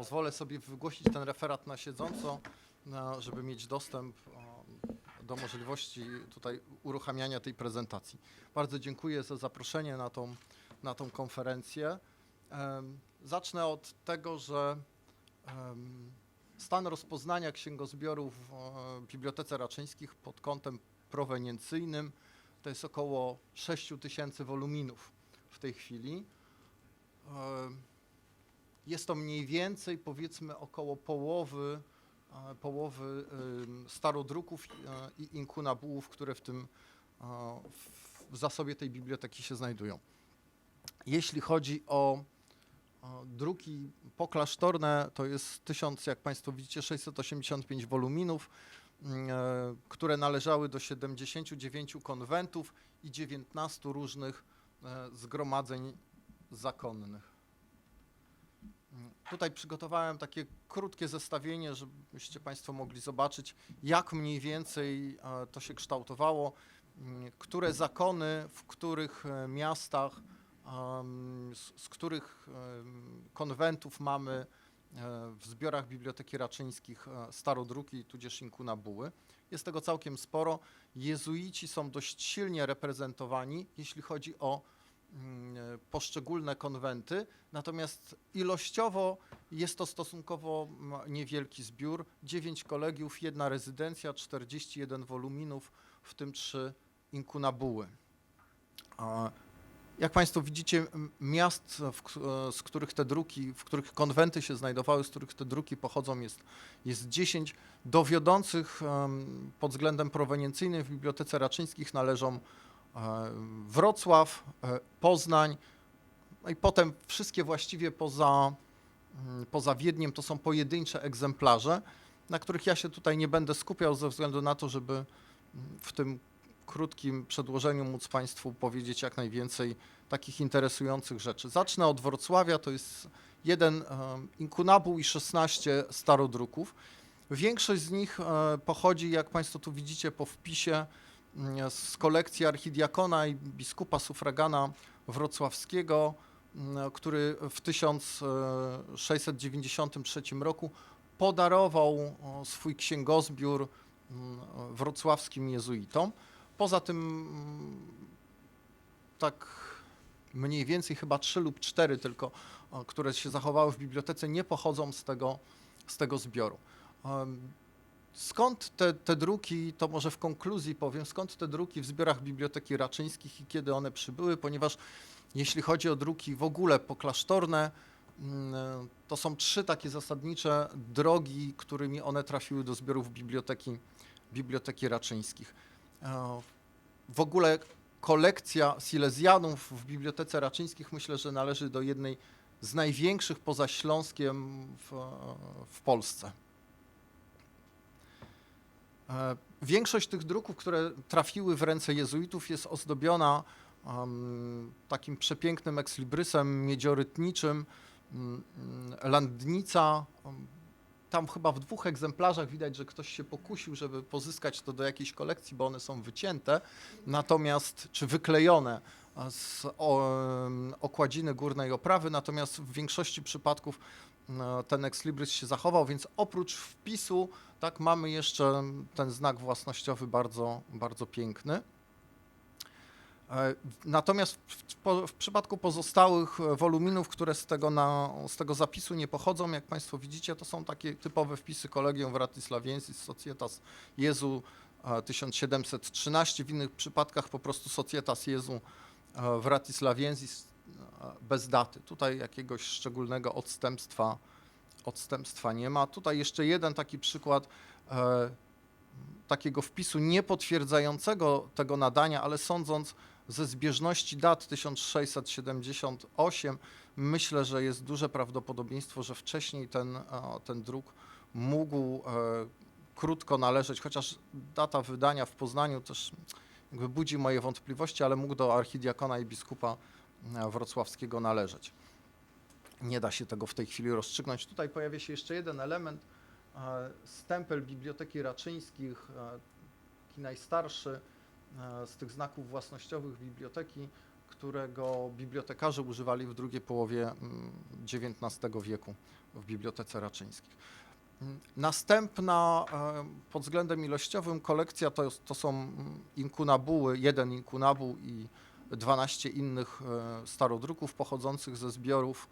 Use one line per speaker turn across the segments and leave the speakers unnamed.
Pozwolę sobie wygłosić ten referat na siedząco, żeby mieć dostęp do możliwości tutaj uruchamiania tej prezentacji. Bardzo dziękuję za zaproszenie na tą, na tą konferencję. Zacznę od tego, że stan rozpoznania księgozbiorów w Bibliotece Raczyńskich pod kątem proweniencyjnym to jest około 6 tysięcy woluminów w tej chwili. Jest to mniej więcej powiedzmy około połowy, e, połowy starodruków e, i inkunabułów, które w tym e, w- zasobie tej biblioteki się znajdują. Jeśli chodzi o druki poklasztorne, to jest 1000, jak Państwo widzicie, 685 woluminów, mm, które należały do 79 konwentów i 19 różnych zgromadzeń zakonnych. Tutaj przygotowałem takie krótkie zestawienie, żebyście Państwo mogli zobaczyć, jak mniej więcej e, to się kształtowało, mm, które zakony, w których e, miastach, z, których konwentów mamy e, w zbiorach Biblioteki Raczyńskich starodruki, tudzież inkunabuły. Jest tego całkiem sporo. Jezuici są dość silnie reprezentowani, jeśli chodzi o poszczególne konwenty, natomiast ilościowo jest to stosunkowo mm, niewielki zbiór. 9 kolegiów, jedna rezydencja, 41 woluminów, w tym 3 inkunabuły. Jak Państwo widzicie, miast, e, z których te druki, w których konwenty się znajdowały, z których te druki pochodzą, jest, jest 10. Do wiodących pod względem proweniencyjnym w Bibliotece Raczyńskich należą e, Wrocław, e, Poznań, no i potem wszystkie właściwie poza, mm, poza Wiedniem to są pojedyncze egzemplarze, na których ja się tutaj nie będę skupiał ze względu na to, żeby mm, w tym krótkim przedłożeniu móc Państwu powiedzieć jak najwięcej takich interesujących rzeczy. Zacznę od Wrocławia, to jest jeden em, inkunabuł i 16 starodruków. Większość z nich e, pochodzi, jak Państwo tu widzicie po wpisie, z kolekcji archidiakona i biskupa sufragana wrocławskiego, mm, który w 1693 roku podarował swój księgozbiór mm, wrocławskim jezuitom. Poza tym mm, tak mniej więcej chyba trzy lub cztery tylko, które się zachowały w bibliotece, nie pochodzą z tego, z tego zbioru. Skąd te, te druki, to może w konkluzji powiem, skąd te druki w zbiorach Biblioteki Raczyńskich i kiedy one przybyły, ponieważ jeśli chodzi o druki w ogóle poklasztorne, mm, to są trzy takie zasadnicze drogi, którymi one trafiły do zbiorów Biblioteki, Biblioteki Raczyńskich. E, W ogóle kolekcja Silezjanów w Bibliotece Raczyńskich myślę, że należy do jednej z największych poza Śląskiem w, w Polsce. E, Większość tych druków, które trafiły w ręce jezuitów, jest ozdobiona takim przepięknym ekslibrysem miedziorytniczym. mm, Landnica. Tam chyba w dwóch egzemplarzach widać, że ktoś się pokusił, żeby pozyskać to do jakiejś kolekcji, bo one są wycięte, natomiast czy wyklejone z okładziny górnej oprawy, natomiast w większości przypadków e, ten ekslibris się zachował, więc oprócz wpisu tak, mamy jeszcze ten znak własnościowy bardzo, bardzo piękny. E, Natomiast w, po- w przypadku pozostałych e, woluminów, które z tego, na, z tego zapisu nie pochodzą, jak Państwo widzicie, to są takie typowe wpisy Collegium Vratislaviensis Societas Jezu e, 1713. W innych przypadkach po prostu Societas Jezu e, Vratislaviensis e, bez daty. Tutaj jakiegoś szczególnego odstępstwa, odstępstwa nie ma. Tutaj jeszcze jeden taki przykład e, takiego wpisu niepotwierdzającego tego nadania, ale sądząc ze zbieżności dat 1678, myślę, że jest duże prawdopodobieństwo, że wcześniej ten, e, ten druk mógł e, krótko należeć, chociaż data wydania w Poznaniu też jakby budzi moje wątpliwości, ale mógł do archidiakona i biskupa e, wrocławskiego należeć. Nie da się tego w tej chwili rozstrzygnąć. Tutaj pojawia się jeszcze jeden element, e, stempel Biblioteki Raczyńskich, e, taki najstarszy z tych znaków własnościowych biblioteki, którego bibliotekarze używali w drugiej połowie mm, XIX wieku w Bibliotece Raczyńskich. Mm, Następna e, pod względem ilościowym kolekcja to, to są mm, inkunabuły, jeden inkunabuł i 12 innych e, starodruków pochodzących ze zbiorów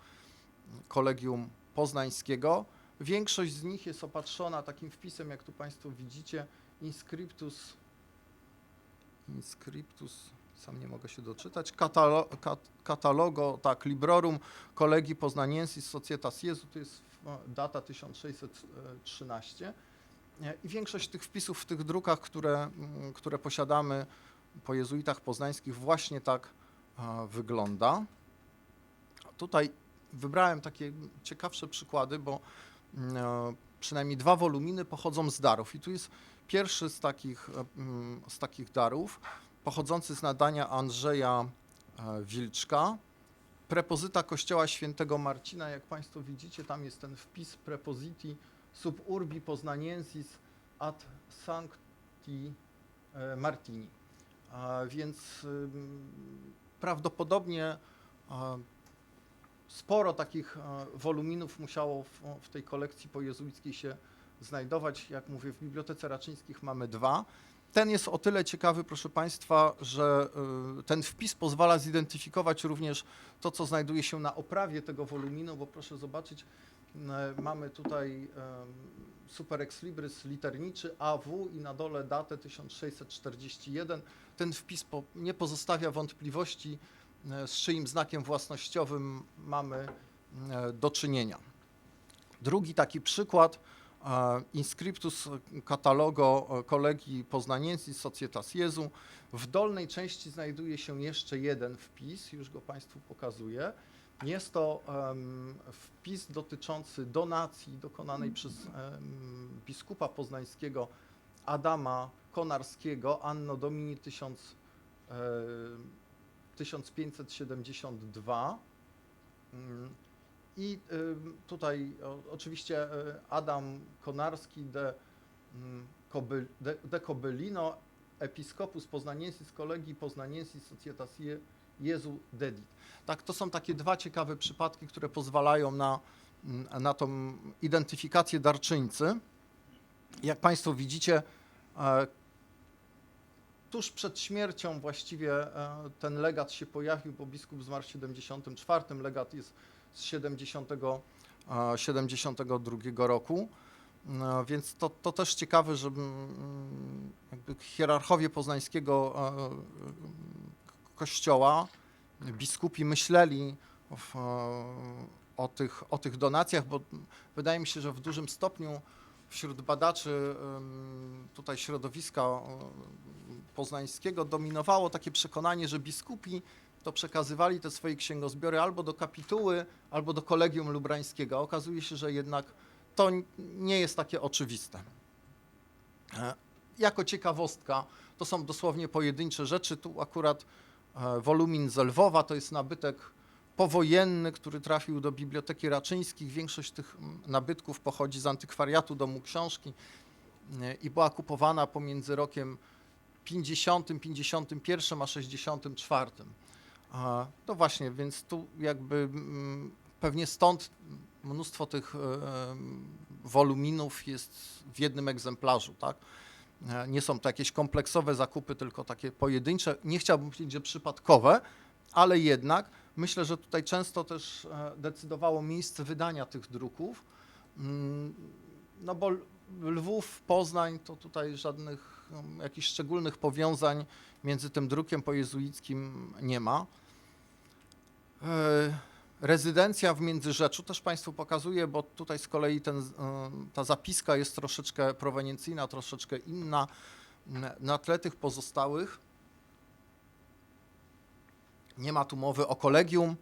Kolegium Poznańskiego. Większość z nich jest opatrzona takim wpisem, jak tu Państwo widzicie, inscriptus, inscriptus, sam nie mogę się doczytać, katalo, kat, katalogo, tak, librorum Collegii Poznaniensis Societas Jesu, to jest e, data 1613. E, I większość tych wpisów w tych drukach, które, mm, które posiadamy po jezuitach poznańskich właśnie tak e, wygląda. Tutaj wybrałem takie ciekawsze przykłady, bo mm, e, przynajmniej dwa woluminy pochodzą z darów. I tu jest pierwszy z takich, e, mm, z takich darów, pochodzący z nadania Andrzeja e, Wilczka. Prepozyta kościoła świętego Marcina, jak Państwo widzicie, tam jest ten wpis prepositi sub urbi poznaniensis ad sancti e, Martini. Więc prawdopodobnie a, sporo takich e, woluminów musiało w tej kolekcji pojezuickiej się znajdować. Jak mówię, w Bibliotece Raczyńskich mamy dwa. Ten jest o tyle ciekawy, proszę Państwa, że y, ten wpis pozwala zidentyfikować również to, co znajduje się na oprawie tego woluminu, bo proszę zobaczyć, y, mamy tutaj y, super ex libris literniczy AW i na dole datę 1641. Ten wpis nie pozostawia wątpliwości, z czyim znakiem własnościowym mamy do czynienia. Drugi taki przykład, Inscriptus Catalogo Collegii Poznaniensis Societas Jesu. W dolnej części znajduje się jeszcze jeden wpis, już go Państwu pokazuję. Jest to em, wpis dotyczący donacji dokonanej przez em, biskupa poznańskiego Adama Konarskiego Anno Domini 1000, e, 1572. Mm, I y, tutaj oczywiście y, Adam Konarski de, mm, Koby, de, de Cobellino, episkopus poznaniensis kolegi poznaniensis societas Je, Jezu Dedit. Tak, to są takie dwa ciekawe przypadki, które pozwalają na, mm, na tą identyfikację darczyńcy. Jak Państwo widzicie, e, tuż przed śmiercią właściwie e, ten legat się pojawił, bo biskup zmarł w 74, legat jest z 70, e, 72 roku. No, więc to, to też ciekawe, że mm, jakby hierarchowie poznańskiego e, kościoła, biskupi myśleli w, e, o, tych, o tych donacjach, bo wydaje mi się, że w dużym stopniu wśród badaczy tutaj środowiska e, poznańskiego dominowało takie przekonanie, że biskupi to przekazywali te swoje księgozbiory albo do kapituły, albo do kolegium lubrańskiego. Okazuje się, że jednak to nie jest takie oczywiste. E, Jako ciekawostka, to są dosłownie pojedyncze rzeczy. Tu akurat e, wolumin z Lwowa to jest nabytek powojenny, który trafił do Biblioteki Raczyńskich. Większość tych nabytków pochodzi z antykwariatu Domu Książki e, i była kupowana pomiędzy rokiem 50, 51 a 64. A, No właśnie, więc tu jakby mm, pewnie stąd mnóstwo tych e, woluminów jest w jednym egzemplarzu, tak? E, Nie są to jakieś kompleksowe zakupy, tylko takie pojedyncze. Nie chciałbym powiedzieć, że przypadkowe, ale jednak myślę, że tutaj często też e, decydowało miejsce wydania tych druków. Mm, No bo Lwów, Poznań to tutaj żadnych um, jakichś szczególnych powiązań między tym drukiem pojezuickim nie ma. E, Rezydencja w Międzyrzeczu też Państwu pokazuję, bo tutaj z kolei ten, e, ta zapiska jest troszeczkę prowenencyjna, troszeczkę inna. Na tle tych pozostałych nie ma tu mowy o kolegium,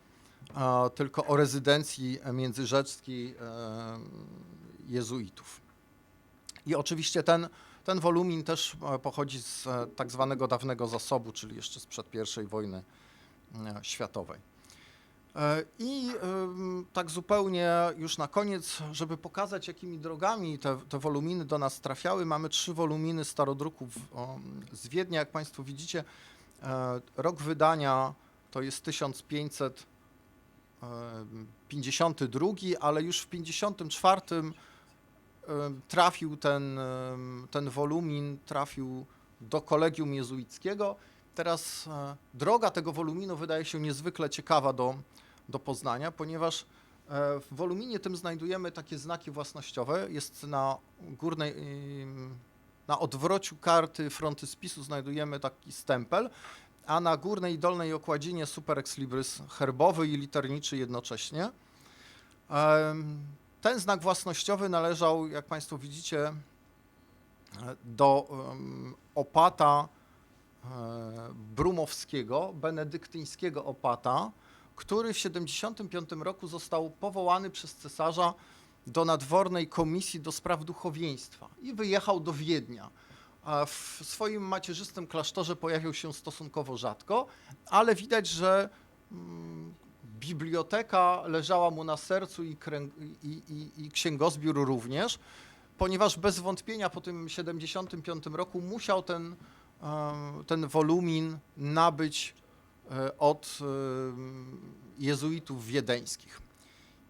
tylko o rezydencji międzyrzeckiej jezuitów. I oczywiście ten, ten wolumin też e, pochodzi z e, tak zwanego dawnego zasobu, czyli jeszcze sprzed I wojny e, światowej. E, I tak zupełnie już na koniec, żeby pokazać, jakimi drogami te, te woluminy do nas trafiały, mamy trzy woluminy starodruków z Wiednia. Jak Państwo widzicie, e, rok wydania to jest 1552, ale już w 54 em, trafił ten, ten wolumin, trafił do kolegium jezuickiego. Teraz e, droga tego woluminu wydaje się niezwykle ciekawa do, do poznania, ponieważ e, w woluminie tym znajdujemy takie znaki własnościowe. Jest na górnej, na odwrociu karty frontyspisu znajdujemy taki stempel, a na górnej i dolnej okładzinie super ex libris herbowy i literniczy jednocześnie. Ten znak własnościowy należał, jak Państwo widzicie, e, do opata e, brumowskiego, benedyktyńskiego opata, który w 75 roku został powołany przez cesarza do nadwornej komisji do spraw duchowieństwa i wyjechał do Wiednia. W swoim macierzystym klasztorze pojawił się stosunkowo rzadko, ale widać, że mm, biblioteka leżała mu na sercu i, krę- i, i, i księgozbiór również, ponieważ bez wątpienia po tym 75 roku musiał ten, ten wolumin nabyć e, od jezuitów wiedeńskich.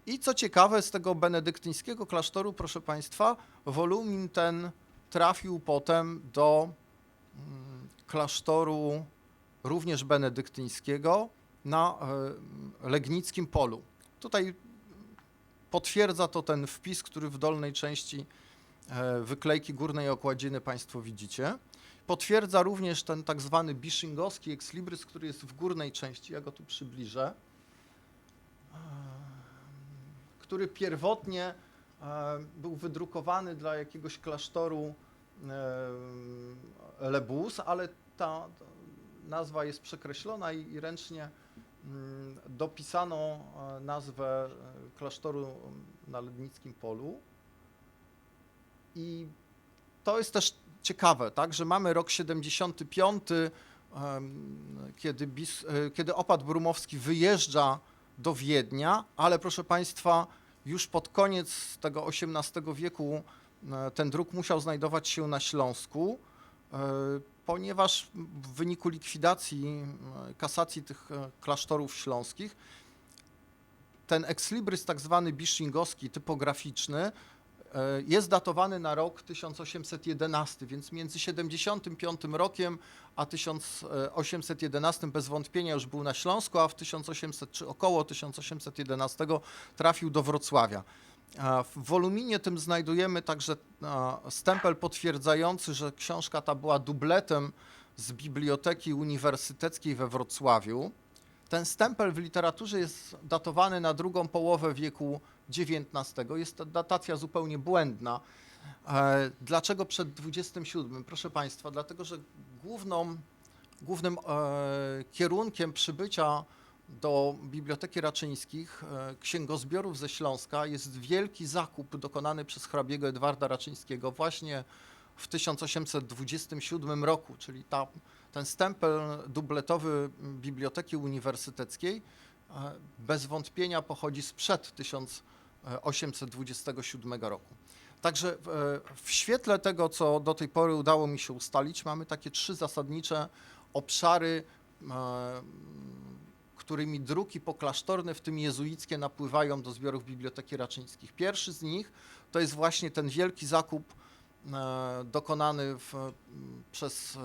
I co ciekawe, z tego benedyktyńskiego klasztoru, proszę Państwa, wolumin ten trafił potem do mm, klasztoru również benedyktyńskiego na e, Legnickim Polu. Tutaj potwierdza to ten wpis, który w dolnej części e, wyklejki górnej okładziny Państwo widzicie. Potwierdza również ten tak zwany biszingowski ex libris, który jest w górnej części, ja go tu przybliżę, e, który pierwotnie był wydrukowany dla jakiegoś klasztoru Lebus, ale ta nazwa jest przekreślona i, ręcznie dopisano e, nazwę e, klasztoru na Lednickim Polu. I to jest też ciekawe, tak, że mamy rok 75, em, kiedy, bis, e, kiedy opat brumowski wyjeżdża do Wiednia, ale proszę Państwa, już pod koniec tego XVIII wieku ten druk musiał znajdować się na Śląsku, ponieważ w wyniku likwidacji, e, kasacji tych e, klasztorów śląskich, ten ex libris tak zwany biszingowski, typograficzny, e, jest datowany na rok 1811, więc między 75 rokiem a 1811 bez wątpienia już był na Śląsku, a w 1800 czy około 1811 trafił do Wrocławia. W woluminie tym znajdujemy także stempel potwierdzający, że książka ta była dubletem z Biblioteki Uniwersyteckiej we Wrocławiu. Ten stempel w literaturze jest datowany na drugą połowę wieku XIX. Jest to datacja zupełnie błędna. E, Dlaczego przed 27? Proszę Państwa, dlatego że główną, głównym e, kierunkiem przybycia do Biblioteki Raczyńskich e, księgozbiorów ze Śląska jest wielki zakup dokonany przez hrabiego Edwarda Raczyńskiego właśnie w 1827 roku, czyli ta, ten stempel dubletowy Biblioteki Uniwersyteckiej e, bez wątpienia pochodzi sprzed 1827 roku. Także e, w świetle tego, co do tej pory udało mi się ustalić, mamy takie trzy zasadnicze obszary, którymi druki poklasztorne, w tym jezuickie, napływają do zbiorów Biblioteki Raczyńskich. Pierwszy z nich to jest właśnie ten wielki zakup e, dokonany w, przez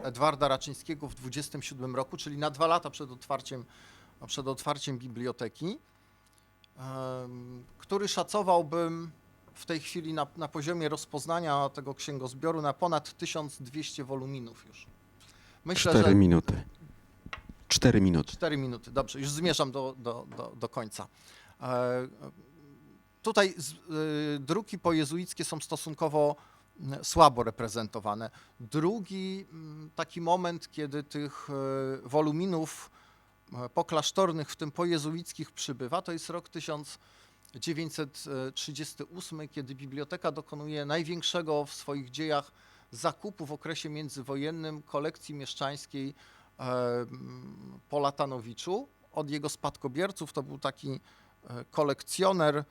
e, Edwarda Raczyńskiego w 27 roku, czyli na dwa lata przed otwarciem, przed otwarciem biblioteki, em, który szacowałbym w tej chwili na, na poziomie rozpoznania tego księgozbioru na ponad 1200 woluminów już. Myślę,
Cztery
że
minuty. Cztery minuty.
4 minuty, dobrze, już zmierzam do, do, do, do końca. E, Tutaj z, y, druki pojezuickie są stosunkowo mm, słabo reprezentowane. Drugi mm, taki moment, kiedy tych e, woluminów poklasztornych, w tym pojezuickich przybywa, to jest rok 1938, kiedy biblioteka dokonuje największego w swoich dziejach zakupu w okresie międzywojennym kolekcji mieszczańskiej po Latanowiczu. Od jego spadkobierców to był taki e, kolekcjoner,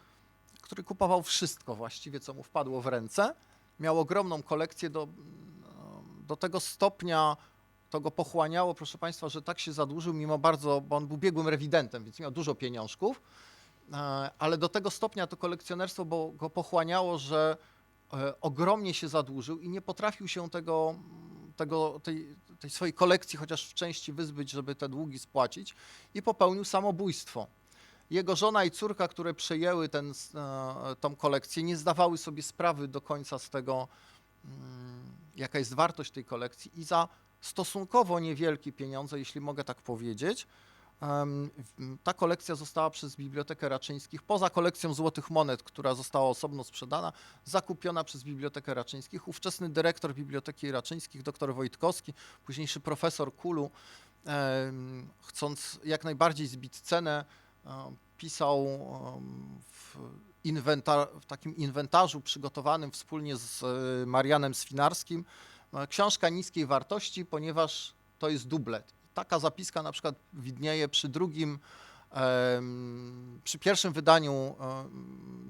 który kupował wszystko właściwie, co mu wpadło w ręce. Miał ogromną kolekcję do, do tego stopnia to go pochłaniało, proszę Państwa, że tak się zadłużył, mimo bardzo, bo on był biegłym rewidentem, więc miał dużo pieniążków, e, ale do tego stopnia to kolekcjonerstwo bo, go pochłaniało, że e, ogromnie się zadłużył i nie potrafił się tego, tego tej, tej swojej kolekcji chociaż w części wyzbyć, żeby te długi spłacić i popełnił samobójstwo. Jego żona i córka, które przejęły s- e, kolekcję, nie zdawały sobie sprawy do końca z tego, mm, jaka jest wartość tej kolekcji i za stosunkowo niewielkie pieniądze, jeśli mogę tak powiedzieć, ta kolekcja została przez Bibliotekę Raczyńskich, poza kolekcją złotych monet, która została osobno sprzedana, zakupiona przez Bibliotekę Raczyńskich. Ówczesny dyrektor Biblioteki Raczyńskich, dr Wojtkowski, późniejszy profesor Kulu, chcąc jak najbardziej zbić cenę, em, pisał w, inwenta- w takim inwentarzu przygotowanym wspólnie z e, Marianem Swinarskim e, książka niskiej wartości, ponieważ to jest dublet. Taka zapiska na przykład widnieje przy drugim, przy pierwszym wydaniu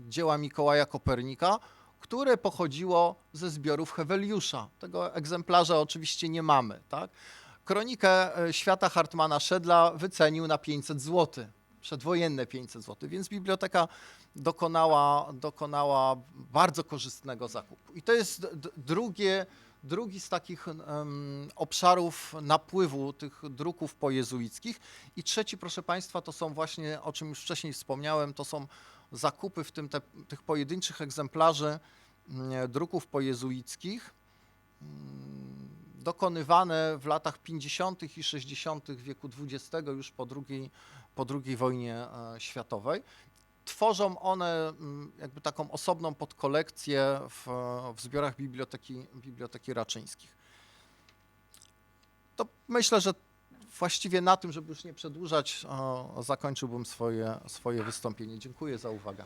dzieła Mikołaja Kopernika, które pochodziło ze zbiorów Heweliusza. Tego egzemplarza oczywiście nie mamy. Tak? Kronikę e, świata Hartmana Szedla wycenił na 500 zł, przedwojenne 500 zł, więc biblioteka dokonała, dokonała bardzo korzystnego zakupu. I to jest drugie, drugi z takich em, obszarów napływu tych druków pojezuickich. I trzeci, proszę Państwa, to są właśnie, o czym już wcześniej wspomniałem, to są zakupy, w tym te, tych pojedynczych egzemplarzy mm, druków pojezuickich, mm, dokonywane w latach 50. i 60. wieku XX, już po II, po II wojnie e, światowej. Tworzą one mm, jakby taką osobną podkolekcję w, w zbiorach biblioteki, biblioteki Raczyńskich. To myślę, że właściwie na tym, żeby już nie przedłużać, o, zakończyłbym swoje, swoje wystąpienie. Dziękuję za uwagę.